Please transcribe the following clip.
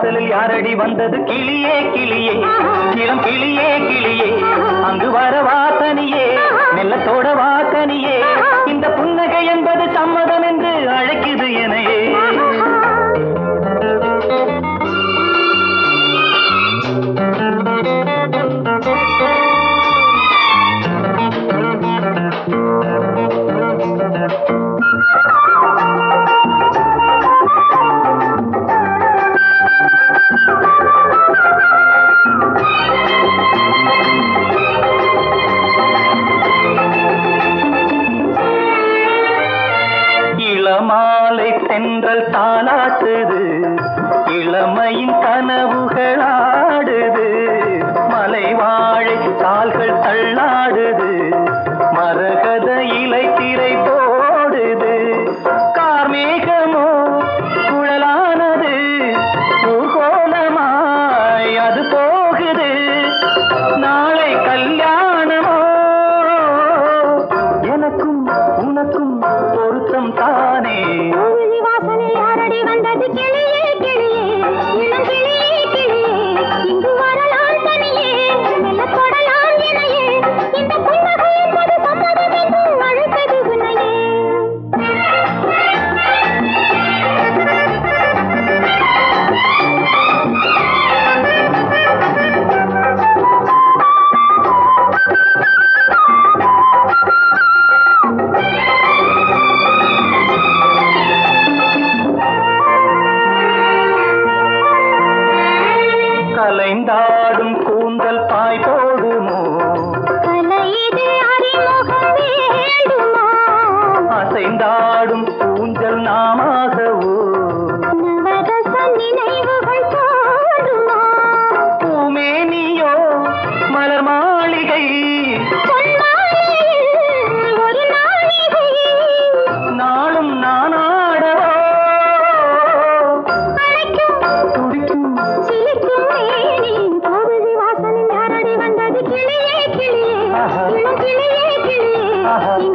வாசலில் யாரடி வந்தது? கிளியே கிளியே. இளம் கிளியே கிளியே. தென்றல் தானாட்டுது. இளமையின் கனவுகளாடுது ಹೇಳಿ கொண்டாடும் ஊஞ்சல் நாமாகவோ? பூமேனியோ மலர் மாளிகை? நாளும் நானாடவோ துடிக்கும். வாசலில் வந்தது? கிளியே கிளியே. கிளியே கிளியே.